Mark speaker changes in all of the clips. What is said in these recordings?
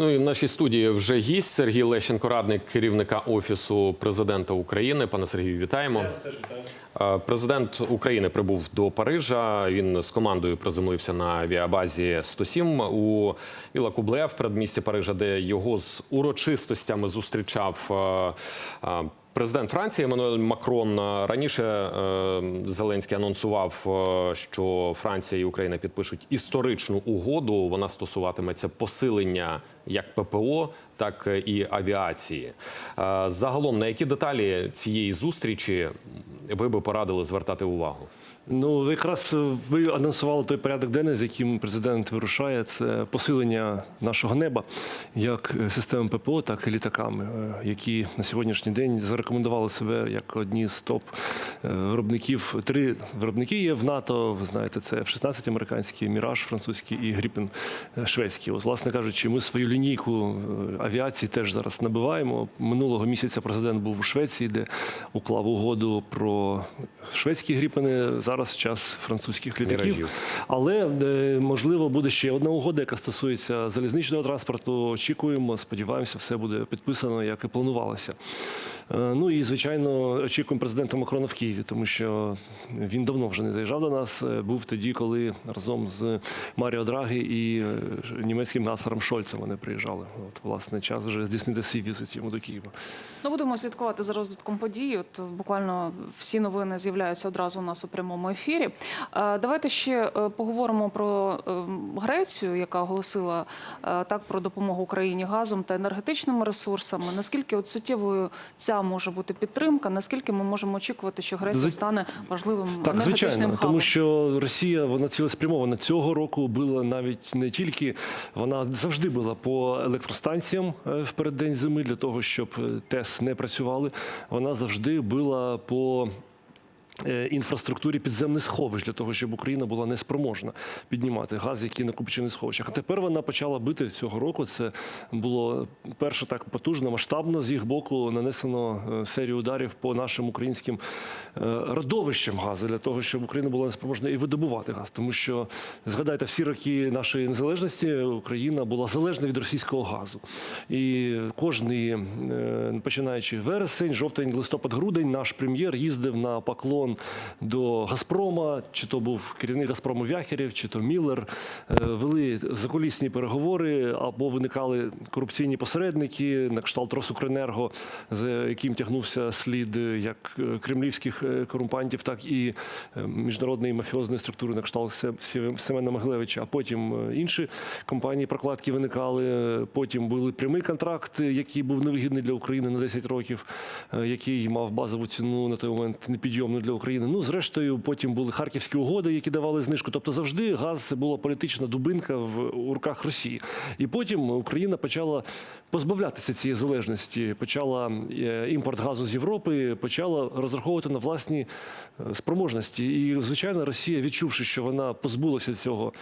Speaker 1: Ну і в нашій студії вже гість Сергій Лещенко, радник керівника офісу президента України. Пане Сергію, вітаємо. Е, Президент України прибув до Парижа. Він з командою приземлився на авіабазі 107 у Іла Кубле в передмісті Парижа, де його з урочистостями зустрічав е, е, Президент Франції Еммануель Макрон раніше е, Зеленський анонсував, е, що Франція і Україна підпишуть історичну угоду. Вона стосуватиметься посилення як ППО, так і авіації. Е, Загалом, на які деталі цієї зустрічі ви би порадили звертати увагу?
Speaker 2: Ну, якраз ви анонсували той порядок денний, з яким президент вирушає. Це посилення нашого неба, як системи ППО, так і літаками, е, які на сьогоднішній день зарекомендували себе як одні з топ е, виробників. Три виробники є в НАТО. Ви знаєте, це F-16 американський, Міраж французький і Гріпен е, шведський. От, власне кажучи, ми свою лінійку е, авіації теж зараз набиваємо. Минулого місяця президент був у Швеції, де уклав угоду про шведські гріпени. Зараз час французьких літаків. Але е, можливо буде ще одна угода, яка стосується залізничного транспорту. Очікуємо, сподіваємося, все буде підписано, як і планувалося. Е, Ну і звичайно очікуємо президента Макрона в Києві, тому що він давно вже не заїжджав до нас. Е, Був тоді, коли разом з Маріо Драгі і е, німецьким канцлером Шольцем вони приїжджали. От власне час вже здійснити свій візит йому до Києва.
Speaker 3: Ну, будемо слідкувати за розвитком подій. От буквально всі новини з'являються одразу у нас у прямому ефірі. Давайте ще поговоримо про Грецію, яка оголосила так про допомогу Україні газом та енергетичними ресурсами. Наскільки от суттєвою ця може бути підтримка? Наскільки ми можемо очікувати, що Греція стане важливим
Speaker 2: Так,
Speaker 3: енергетичним
Speaker 2: звичайно,
Speaker 3: хабом?
Speaker 2: тому що Росія вона цілеспрямована цього року була навіть не тільки вона завжди була по електростанціям е, в переддень зими для того, щоб е, ТЕС не працювали. Вона завжди була по. Е, Інфраструктурі підземних сховищ для того, щоб Україна була неспроможна піднімати газ, який накопичений в сховищах. А тепер вона почала бити цього року. Це було перше так потужно, масштабно з їх боку нанесено е, серію ударів по нашим українським е, родовищам газу для того, щоб Україна була неспроможна і видобувати газ. Тому що згадайте, всі роки нашої незалежності Україна була залежна від російського газу. І кожний, починаючи вересень, жовтень, листопад, грудень, наш прем'єр їздив на поклон до Газпрома, чи то був керівник Газпрому Вяхерєв, чи то Міллер. Е, Вели закулісні переговори або виникали корупційні посередники на кшталт Росукренерго, за яким тягнувся слід як е, кремлівських е, корумпантів, так і міжнародної мафіозної структури на кшталт Се- Семена Могилевича. А потім інші компанії прокладки виникали. Потім були прямий контракт, який був невигідний для України на 10 років, який мав базову ціну на той момент непідйомну для України. Ну, зрештою, потім були харківські угоди, які давали знижку. Тобто завжди газ це була політична дубинка в руках Росії. І потім Україна почала позбавлятися цієї залежності, почала е, імпорт газу з Європи, почала розраховувати на власні е, спроможності. І, звичайно, Росія, відчувши, що вона позбулася цього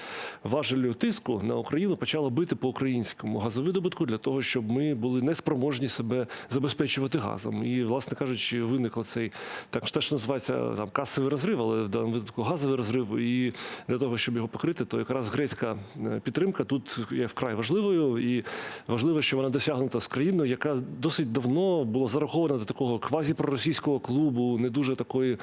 Speaker 2: важелю тиску на Україну, почала бити по українському газовидобутку для того, щоб ми були неспроможні себе забезпечувати газом. І, власне кажучи, виникло цей так що називається там касовий розрив, але в даному випадку газовий розрив. І для того, щоб його покрити, то якраз грецька е, підтримка тут є вкрай важливою. І важливо, що вона досягнута з країною, яка досить давно була зарахована до такого квазіпроросійського клубу, не дуже такої.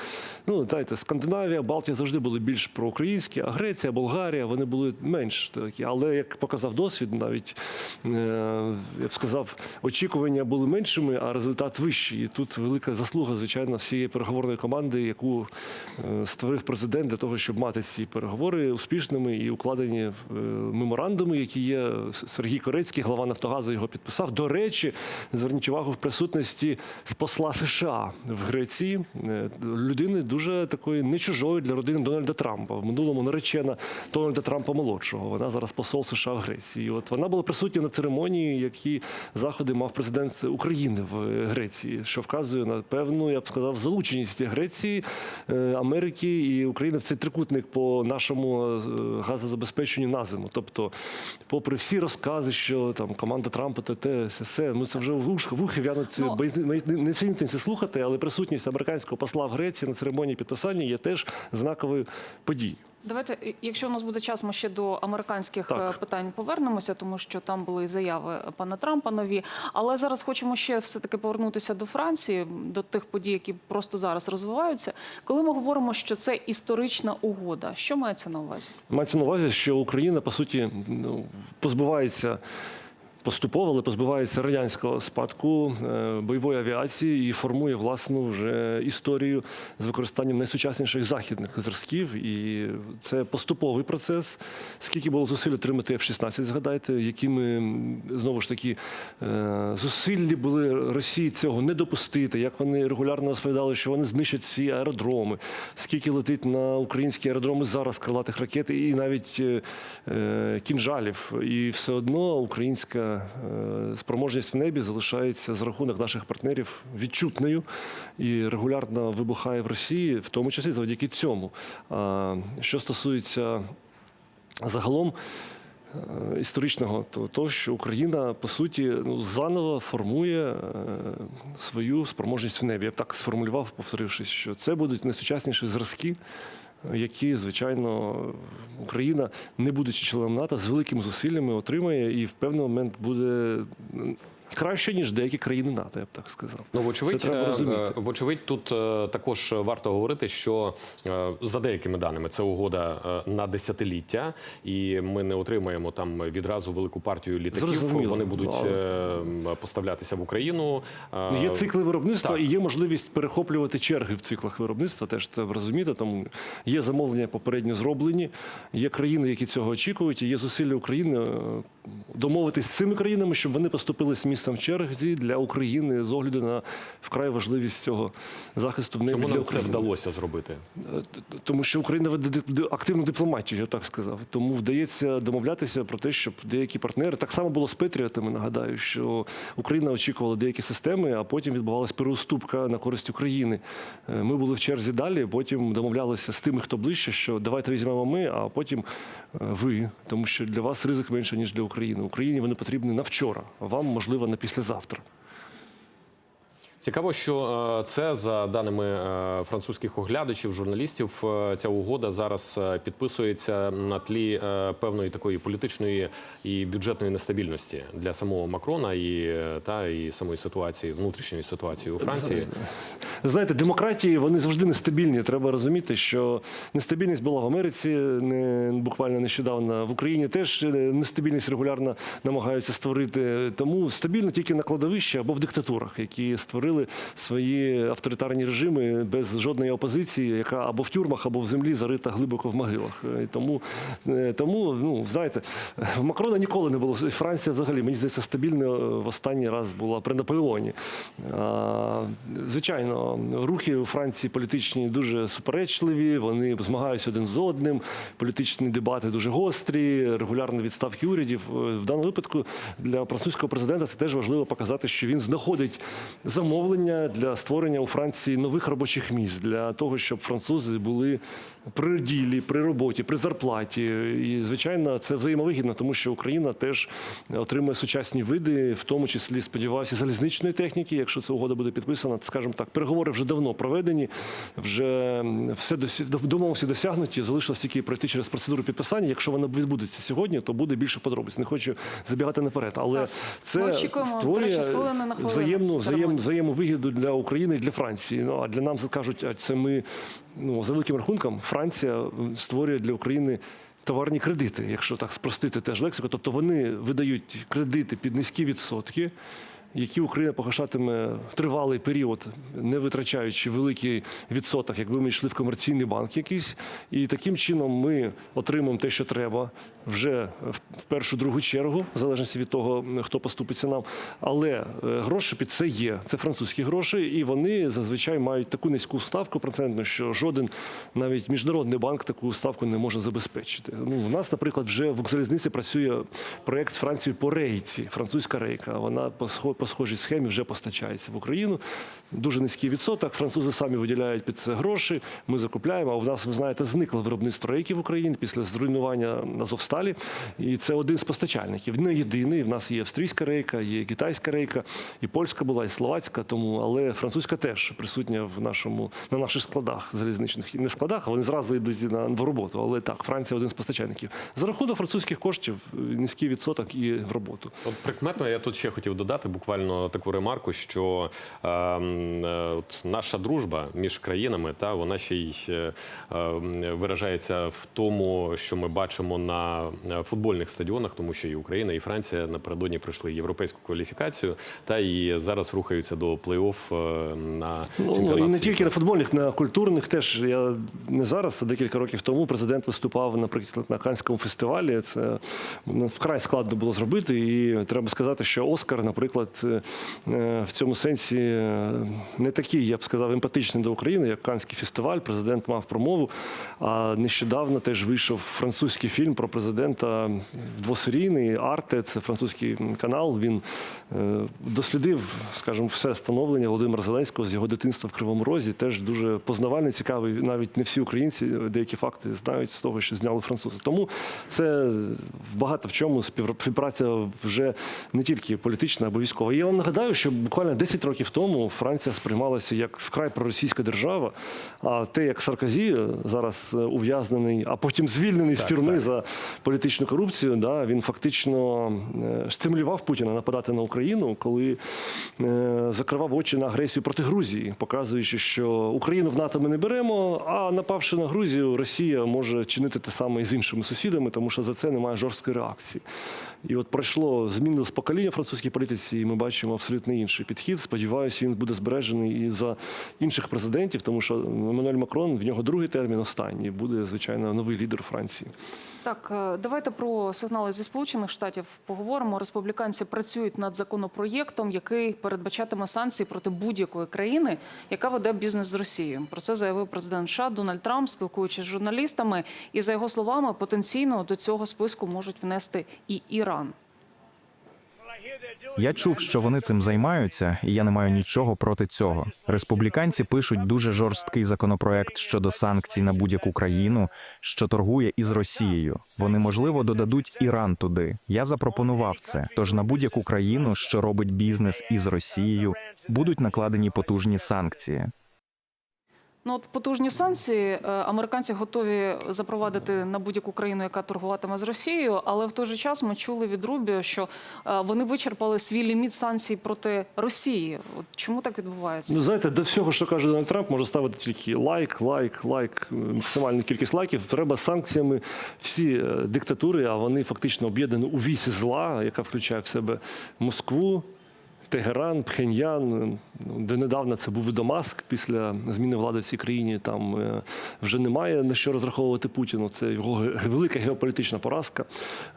Speaker 2: Ну, знаєте, Скандинавія, Балтія завжди були більш проукраїнські, а Греція, Болгарія вони були менш такі. Але як показав досвід, навіть е, я б сказав, очікування були меншими, а результат вищий. І тут велика заслуга, звичайно, всієї переговорної команди, яку е, створив президент для того, щоб мати ці переговори успішними і укладені е, меморандуми, які є. Сергій Корецький, глава Нафтогазу, його підписав. До речі, зверніть увагу в присутності посла США в Греції, е, людини дуже такої не чужої для родини Дональда Трампа. В минулому наречена Дональда Трампа молодшого. Вона зараз посол США в Греції. От вона була присутня на церемонії, які заходи мав президент України в Греції, що вказує на певну, я б сказав, залученість Греції, е, Америки і України в цей трикутник по нашому е, газозабезпеченню на зиму. Тобто, попри всі розкази, що там команда Трампа, то те, все, все, ну це вже в вухи в'януть
Speaker 3: Ну,
Speaker 2: не, не це слухати, але присутність американського посла в Греції на церемонії підписання є теж знаковою подією.
Speaker 3: Давайте, якщо у нас буде час, ми ще до американських
Speaker 2: Так.
Speaker 3: е, питань повернемося, тому що там були заяви пана Трампа нові. Але зараз хочемо ще все таки повернутися до Франції, до тих подій, які просто зараз розвиваються. Коли ми говоримо, що це історична угода, що мається на увазі?
Speaker 2: Мається на увазі, що Україна по суті ну, позбувається. Поступово, але позбувається радянського спадку е, бойової авіації і формує власну вже історію з використанням найсучасніших західних зразків. І це поступовий процес. Скільки було зусиль отримати F-16, згадайте, якими знову ж таки е, зусиллі були Росії цього не допустити, як вони регулярно розповідали, що вони знищать всі аеродроми, скільки летить на українські аеродроми зараз крилатих ракет і навіть е, кінжалів. І все одно українська спроможність в небі залишається за рахунок наших партнерів відчутною і регулярно вибухає в Росії, в тому числі завдяки цьому. Що стосується загалом. е, Історичного, то, то що Україна по суті ну заново формує е, свою спроможність в небі. Я б так сформулював, повторившись, що це будуть найсучасніші зразки, е, які, звичайно, Україна, не будучи членом НАТО, з великими зусиллями отримає і в певний момент буде краще, ніж деякі країни НАТО, я б так сказав.
Speaker 1: Ну, вочевидь,
Speaker 2: Це треба
Speaker 1: е,
Speaker 2: розуміти.
Speaker 1: е, вочевидь, тут е, також варто говорити, що за деякими даними це угода на десятиліття, і ми не отримаємо там відразу велику партію літаків.
Speaker 2: Зрозуміло.
Speaker 1: Вони будуть
Speaker 2: Але-
Speaker 1: е, поставлятися в Україну.
Speaker 2: Ну, Є цикли виробництва
Speaker 1: так.
Speaker 2: і є можливість перехоплювати черги в циклах виробництва. Теж треба розуміти. Тому є замовлення попередньо зроблені. Є країни, які цього очікують. І є зусилля України домовитись з цими країнами, щоб вони поступили з місцем в черзі для України з огляду на вкрай важливість цього захисту в небі
Speaker 1: Чому
Speaker 2: для
Speaker 1: нам це вдалося зробити?
Speaker 2: Е, Тому що Україна веде активну дипломатію, я так сказав. Тому вдається домовлятися про те, щоб деякі партнери так само було з Петріотами. Нагадаю, що Україна очікувала деякі системи, а потім відбувалася переуступка на користь України. Е, Ми були в черзі далі. Потім домовлялися з тими, хто ближче, що давайте візьмемо ми, а потім е, ви, тому що для вас ризик менше ніж для України. Україні вони потрібні на вчора, вам можливо на післязавтра.
Speaker 1: Цікаво, що е, це за даними е, французьких оглядачів, журналістів. е, Ця угода зараз підписується на тлі певної такої політичної і бюджетної нестабільності для самого Макрона і та і самої ситуації, внутрішньої ситуації у Франції.
Speaker 2: Знаєте, демократії вони завжди нестабільні. Треба розуміти, що нестабільність була в Америці не буквально нещодавно. В Україні теж нестабільність регулярно намагаються створити. Тому стабільно тільки на кладовищі або в диктатурах, які створили свої авторитарні режими без жодної опозиції, яка або в тюрмах, або в землі зарита глибоко в могилах. Е, І тому, е, тому ну знаєте, в Макрона ніколи не було. Франція взагалі мені здається стабільно е, в останній раз була при Наполеоні. Звичайно, рухи у Франції політичні дуже суперечливі, вони змагаються один з одним, політичні дебати дуже гострі, регулярні відставки урядів. Е, В даному випадку для французького президента це теж важливо показати, що він знаходить замовлення для створення у Франції нових робочих місць, для того, щоб французи були при ділі, при роботі, при зарплаті. І, звичайно, це взаємовигідно, тому що Україна теж отримує сучасні види, в тому числі, сподіваюся, залізничної техніки. Якщо ця угода буде підписана, то, скажімо так, переговори вже давно проведені, вже все домовленості досягнуті. Залишилось тільки пройти через процедуру підписання. Якщо вона відбудеться сьогодні, то буде більше подробиць. Не хочу забігати наперед, але
Speaker 3: Так.
Speaker 2: це створює
Speaker 3: на хвилину
Speaker 2: взаємну, взаємовигіду для України і для Франції. Ну а для нам кажуть, а це ми ну за великим рахунком, Франція створює для України. Товарні кредити, якщо так спростити теж лексику, тобто вони видають кредити під низькі відсотки, які Україна погашатиме тривалий період, не витрачаючи великий відсоток, якби ми йшли в комерційний банк якийсь. І таким чином ми отримаємо те, що треба вже в першу другу чергу, в залежності від того, хто поступиться нам. Але е, гроші під це є. Це французькі гроші, і вони зазвичай мають таку низьку ставку процентну, що жоден навіть міжнародний банк таку ставку не може забезпечити. Ну, у нас, наприклад, вже в Укрзалізниці працює проєкт з Францією по рейці, французька рейка. Вона посхо- по схожій схемі вже постачається в Україну. Дуже низький відсоток. Французи самі виділяють під це гроші. Ми закупляємо. А в нас, ви знаєте, зникло виробництво рейків в Україні після зруйнування Азовсталі. І це один з постачальників. Не єдиний. В нас є австрійська рейка, є китайська рейка, і польська була, і словацька. Тому, але французька теж присутня в нашому на наших складах залізничних не складах, а вони зразу йдуть на в роботу. Але так, Франція один з постачальників. За рахунок французьких коштів е, низький відсоток і в роботу.
Speaker 1: От прикметно, я тут ще хотів додати буквально таку ремарку, що е, е, от наша дружба між країнами, та вона ще й е, е, виражається в тому, що ми бачимо на е, футбольних стадіонах, тому що і Україна, і Франція напередодні пройшли європейську кваліфікацію, та і зараз рухаються до плей-офф е, на
Speaker 2: Ну,
Speaker 1: чемпіонат
Speaker 2: і не
Speaker 1: світу.
Speaker 2: тільки на футбольних, на культурних теж. Я не зараз, а декілька років тому президент виступав, наприклад, на Канському фестивалі. Це ну, вкрай складно було зробити. І треба сказати, що Оскар, наприклад, е, в цьому сенсі е, не такий, я б сказав, емпатичний до України, як Канський фестиваль. Президент мав промову. А нещодавно теж вийшов французький фільм про президента двосерійний Арте. Це французький канал. Він е, дослідив, скажімо, все становлення Володимира Зеленського з його дитинства в Кривому Розі. Теж дуже познавальний, цікавий. Навіть не всі українці деякі факти знають з того, що зняли французи. Тому це багато в чому співпраця вже не тільки політична або військова. І Я вам нагадаю, що буквально 10 років тому Франція сприймалася як вкрай проросійська держава. А те, як Саркозі зараз е, ув'язнений, а потім звільнений з тюрми за політичну корупцію, да, він фактично е, стимулював Путіна нападати на Україну, коли е, закривав очі на агресію проти Грузії, показуючи, що Україну в НАТО ми не беремо, а напавши на Грузію, Росія може чинити те саме і з іншими сусідами, тому що за це немає жорсткої реакції. І от пройшло змінилось покоління в французькій політиці, і ми бачимо абсолютно інший підхід. Сподіваюся, він буде збережений і за інших президентів, тому що Еммануель Макрон в нього другий термін останній буде звичайно новий лідер Франції.
Speaker 3: Так, е, давайте про сигнали зі Сполучених Штатів поговоримо. Республіканці працюють над законопроєктом, який передбачатиме санкції проти будь-якої країни, яка веде бізнес з Росією. Про це заявив президент США Дональд Трамп, спілкуючись з журналістами. І за його словами, потенційно до цього списку можуть внести і Іран.
Speaker 4: Я чув, що вони цим займаються, і я не маю нічого проти цього. Республіканці пишуть дуже жорсткий законопроект щодо санкцій на будь-яку країну, що торгує із Росією. Вони можливо додадуть Іран туди. Я запропонував це. Тож на будь-яку країну, що робить бізнес із Росією, будуть накладені потужні санкції.
Speaker 3: Ну от потужні санкції е, американці готові запровадити на будь-яку країну, яка торгуватиме з Росією. Але в той же час ми чули від Рубіо, що е, вони вичерпали свій ліміт санкцій проти Росії. От чому так відбувається?
Speaker 2: Ну, знаєте, до всього, що каже Дональд Трамп, може ставити тільки лайк, лайк, лайк, максимальну кількість лайків. Треба санкціями всі е, диктатури, а вони фактично об'єднані у вісі зла, яка включає в себе Москву. Тегеран, Пхеньян, ну, донедавна це був і Дамаск після зміни влади в цій країні. Там е, вже немає на що розраховувати Путіну. Це його велика геополітична поразка,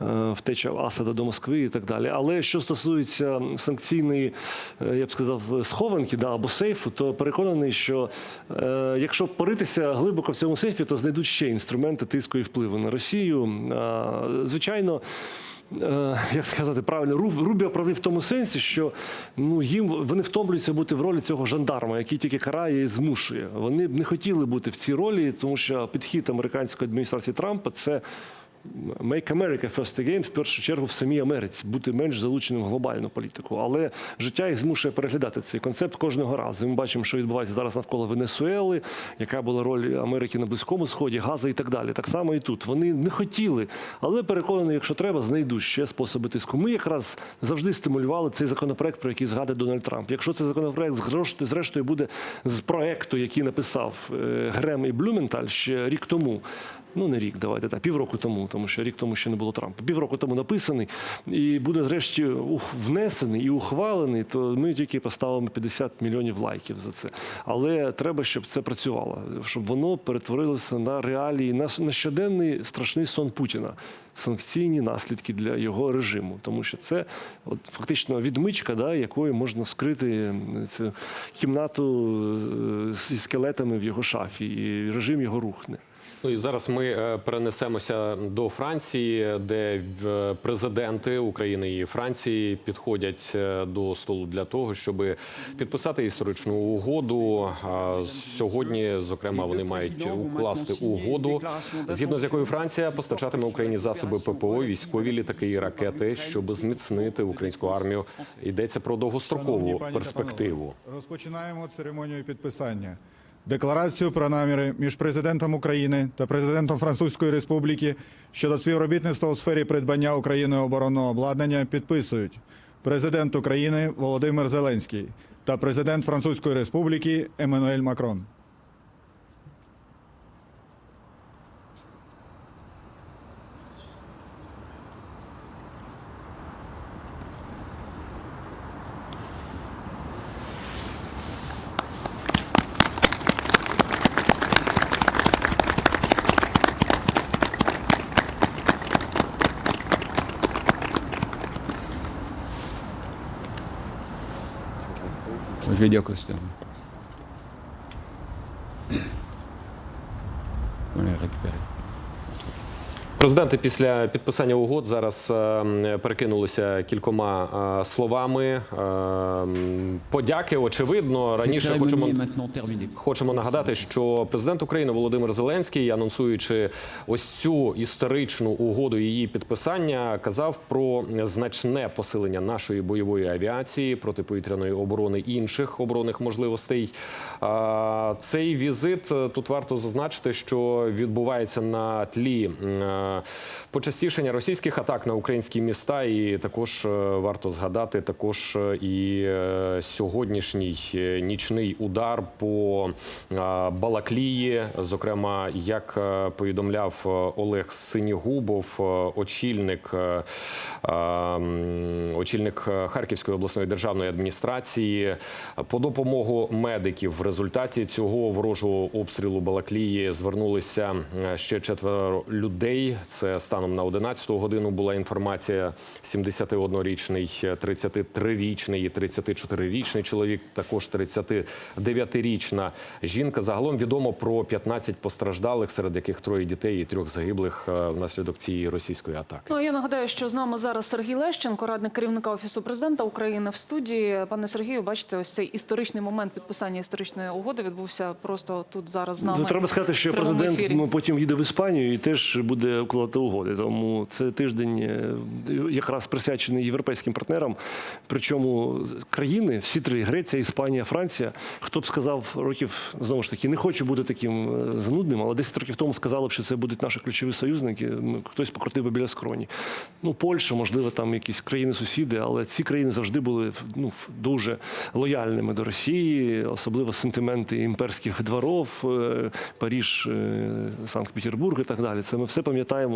Speaker 2: е, втеча Асада до Москви і так далі. Але що стосується санкційної, е, я б сказав, схованки да, або сейфу, то переконаний, що якщо поритися глибоко в цьому сейфі, то знайдуть ще інструменти тиску і впливу на Росію. Звичайно. Е, як сказати правильно, Ру- Рубіо правий в тому сенсі, що ну їм вони втомлюються бути в ролі цього жандарма, який тільки карає і змушує. Вони б не хотіли бути в цій ролі, тому що підхід американської адміністрації Трампа це. Make America First Again, в першу чергу в самій Америці, бути менш залученим в глобальну політику. Але життя їх змушує переглядати цей концепт кожного разу. Ми бачимо, що відбувається зараз навколо Венесуели, яка була роль Америки на Близькому Сході, Газа і так далі. Так само і тут. Вони не хотіли, але переконані, якщо треба, знайдуть ще способи тиску. Ми якраз завжди стимулювали цей законопроект, про який згадує Дональд Трамп. Якщо цей законопроект зрештою- буде з проекту, який написав е, Грем і Блюменталь ще рік тому. Ну, не рік, давайте так, півроку тому, тому що рік тому ще не було Трампа. Півроку тому написаний і буде зрешті внесений і ухвалений, то ми тільки поставимо 50 мільйонів лайків за це. Але треба, щоб це працювало, щоб воно перетворилося на реалії, на, на щоденний страшний сон Путіна. Санкційні наслідки для його режиму, тому що це от фактично відмичка, да, якою можна скрити цю кімнату е, зі скелетами в його шафі, і режим його рухне.
Speaker 1: Ну і зараз ми е, перенесемося до Франції, де в- президенти України і Франції підходять е, до столу для того, щоб підписати історичну угоду. Сьогодні, зокрема, вони мають укласти угоду, згідно з якою Франція постачатиме Україні засоби ППО, військові літаки і ракети, щоб зміцнити українську армію. Йдеться про довгострокову перспективу.
Speaker 5: Розпочинаємо церемонію підписання. Декларацію про наміри між президентом України та президентом Французької Республіки щодо співробітництва у сфері придбання Україною оборонного обладнання підписують президент України Володимир Зеленський та президент Французької Республіки Еммануель Макрон.
Speaker 6: Дуже дякую,
Speaker 1: Президенти після підписання угод зараз е, перекинулися кількома е, словами. Е, Подяки, очевидно. Раніше хочемо. Хочемо нагадати, що президент України Володимир Зеленський, анонсуючи ось цю історичну угоду її підписання, казав про значне посилення нашої бойової авіації протиповітряної оборони інших оборонних можливостей. Цей візит тут варто зазначити, що відбувається на тлі почастішення російських атак на українські міста, і також е, варто згадати також е, і е, сьогоднішній нічний удар по Балаклії. Зокрема, як повідомляв Олег Синігубов, очільник, очільник Харківської обласної державної адміністрації, по допомогу медиків в результаті цього ворожого обстрілу Балаклії звернулися ще четверо людей. Це станом на 11 годину була інформація. 71-річний, 33-річний і 34-річний чоловік, також 39-річна жінка. Загалом відомо про 15 постраждалих, серед яких троє дітей і трьох загиблих е, внаслідок цієї російської атаки.
Speaker 3: Ну я нагадаю, що з нами зараз Сергій Лещенко, радник керівника офісу президента України в студії. Пане Сергію, бачите, ось цей історичний момент підписання історичної угоди відбувся просто тут зараз з нами.
Speaker 2: Ну, треба сказати, що президент
Speaker 3: ефірі.
Speaker 2: потім їде в Іспанію і теж буде укладати угоди. Тому це тиждень е, якраз присвячений європейським партнерам. Причому країни, всі три Греція, Іспанія, Франція. Хто б сказав років знову ж таки, не хочу бути таким е, занудним, але 10 років тому сказали б, що це будуть наші ключові союзники. Хтось покрутив би біля скроні. Ну, Польща, можливо, там якісь країни-сусіди, але ці країни завжди були ну, дуже лояльними до Росії, особливо сентименти імперських дворов, е, Паріж, Санкт-Петербург і так далі. Це ми все пам'ятаємо.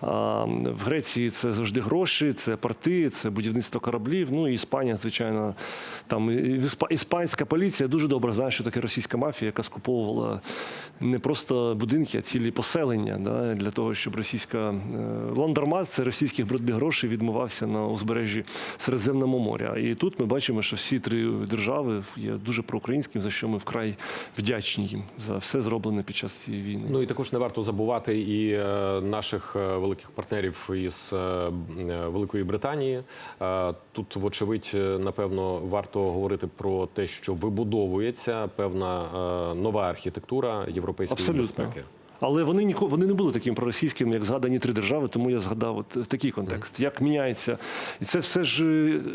Speaker 2: А в Греції це завжди гроші, це порти, це будівництво кораблів. Ну і Іспанія, звичайно, там іспанська поліція дуже добре знає, що таке російська мафія, яка скуповувала не просто будинки, а цілі поселення да, для того, щоб російська е, ландермат, це російських брудних грошей, відмивався на узбережжі Середземного моря. І тут ми бачимо, що всі три держави є дуже проукраїнськими, за що ми вкрай вдячні їм за все зроблене під час цієї війни.
Speaker 1: Ну і також не варто забувати і е, наших е, великих партнерів із е, е, Великої Британії. Тут, вочевидь, напевно, варто говорити про те, що вибудовується певна нова архітектура європейської
Speaker 2: Абсолютно.
Speaker 1: безпеки.
Speaker 2: Але вони ніко вони не були таким проросійським, як згадані три держави, тому я згадав от такий контекст. Як міняється, і це все ж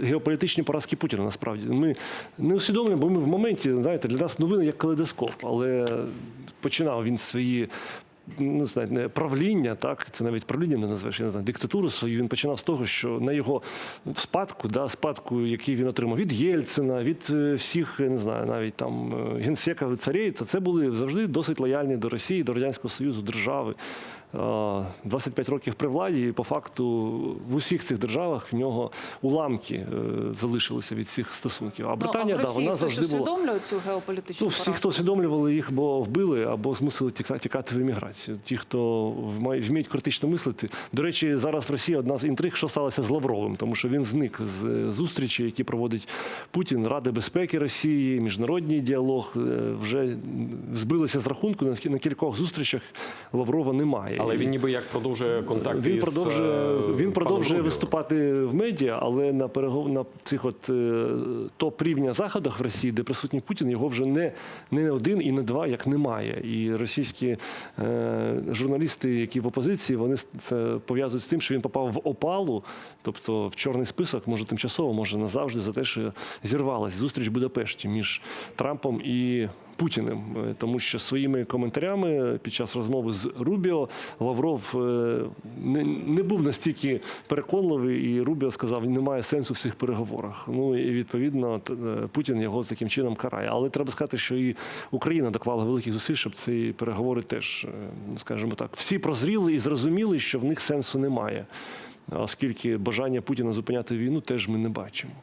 Speaker 2: геополітичні поразки Путіна. Насправді ми не усвідомлюємо, бо ми в моменті знаєте, для нас новини як калейдоскоп, але починав він свої. Ну, знає, не правління, так це навіть правління не назвеш, я не знаю, диктатуру свою. Він починав з того, що на його спадку, да, спадку, який він отримав від Єльцина, від е, всіх, я не знаю, навіть там е, генсека царей, то це були завжди досить лояльні до Росії, до радянського союзу держави. Е, 25 років при владі, і по факту в усіх цих державах в нього уламки е, залишилися від цих стосунків. А Британія,
Speaker 3: ну, а в
Speaker 2: да, вона завжди була.
Speaker 3: усвідомлює цю геополітичну
Speaker 2: Ну, всі, хто усвідомлювали їх, бо вбили або змусили тіка- тікати в еміграцію. Ті, хто вміють критично мислити. До речі, зараз в Росії одна з інтриг, що сталося з Лавровим, тому що він зник з е, зустрічі, які проводить Путін, Ради безпеки Росії, міжнародний діалог. Е, Вже збилися з рахунку. На кількох зустрічах Лаврова немає.
Speaker 1: Але він ніби як продовжує контакти
Speaker 2: він
Speaker 1: із,
Speaker 2: продовжує,
Speaker 1: е,
Speaker 2: він продовжує виступати в медіа, але на перегов... на цих от е, топ рівня заходах в Росії, де присутній Путін, його вже не, не один і не два, як немає. І російські е, журналісти, які в опозиції, вони це пов'язують з тим, що він попав в опалу, тобто в чорний список, може тимчасово, може назавжди, за те, що зірвалась зустріч в Будапешті між Трампом і. Путіним, Е, тому що своїми коментарями під час розмови з Рубіо Лавров е, не, не був настільки переконливий, і Рубіо сказав, немає сенсу в цих переговорах. Ну і відповідно е, Путін його таким чином карає. Але треба сказати, що і Україна доклала великих зусиль, щоб ці переговори теж, скажімо так, всі прозріли і зрозуміли, що в них сенсу немає, оскільки бажання Путіна зупиняти війну теж ми не бачимо.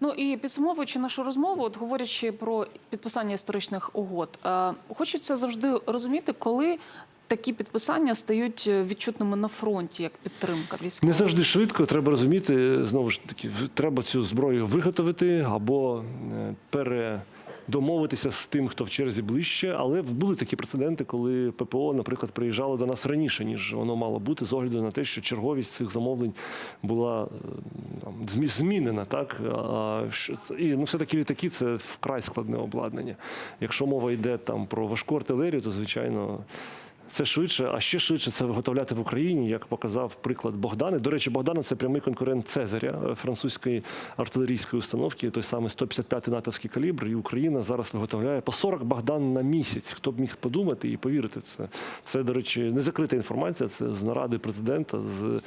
Speaker 3: Ну і підсумовуючи нашу розмову, от говорячи про підписання історичних угод, е, хочеться завжди розуміти, коли такі підписання стають відчутними на фронті як підтримка військових.
Speaker 2: Не завжди швидко, треба розуміти, знову ж таки, треба цю зброю виготовити або е, передомовитися з тим, хто в черзі ближче. Але були такі прецеденти, коли ППО, наприклад, приїжджало до нас раніше, ніж воно мало бути, з огляду на те, що черговість цих замовлень була е, там, змінена. Так? І ну, все-таки літаки це вкрай складне обладнання. Якщо мова йде там про важку артилерію, то звичайно. Це швидше, а ще швидше це виготовляти в Україні, як показав приклад Богдани. До речі, Богдана це прямий конкурент Цезаря е, французької артилерійської установки, той самий 155-й натовський калібр. І Україна зараз виготовляє по 40 Богдан на місяць. Хто б міг подумати і повірити в це? Це, до речі, не закрита інформація. Це з наради президента з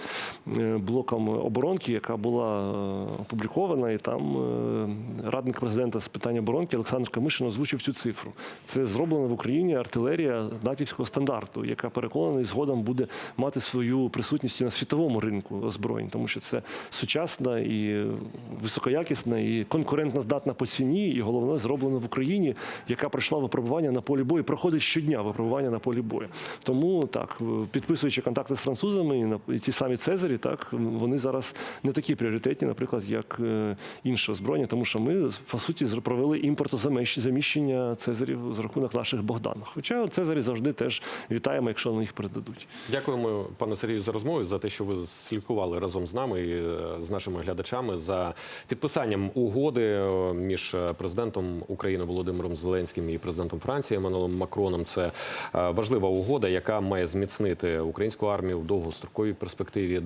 Speaker 2: е, блоком оборонки, яка була е, опублікована, і там радник президента з питань оборонки Олександр Камишин озвучив цю цифру. Це зроблена в Україні артилерія натівського стандарту, яка переконаний згодом буде мати свою присутність на світовому ринку озброєнь, тому що це сучасна і високоякісна, і конкурентно здатна по ціні, і головне зроблена в Україні, яка пройшла випробування на полі бою, проходить щодня випробування на полі бою. Тому так, підписуючи контакти з французами, і ті самі Цезарі, так вони зараз не такі пріоритетні, наприклад, як е, інше озброєння, тому що ми по суті провели імпортозаміщення Цезарів за рахунок наших Богдан. Хоча Цезарі завжди теж вітаємо, якщо на їх передадуть.
Speaker 1: Дякуємо, пане Сергію, за розмову, за те, що ви слідкували разом з нами і е, з нашими глядачами за підписанням угоди е, між е, президентом України Володимиром Зеленським і президентом Франції Еммануелем Макроном. Це важлива угода, яка має зміцнити українську армію в довгостроковій перспективі.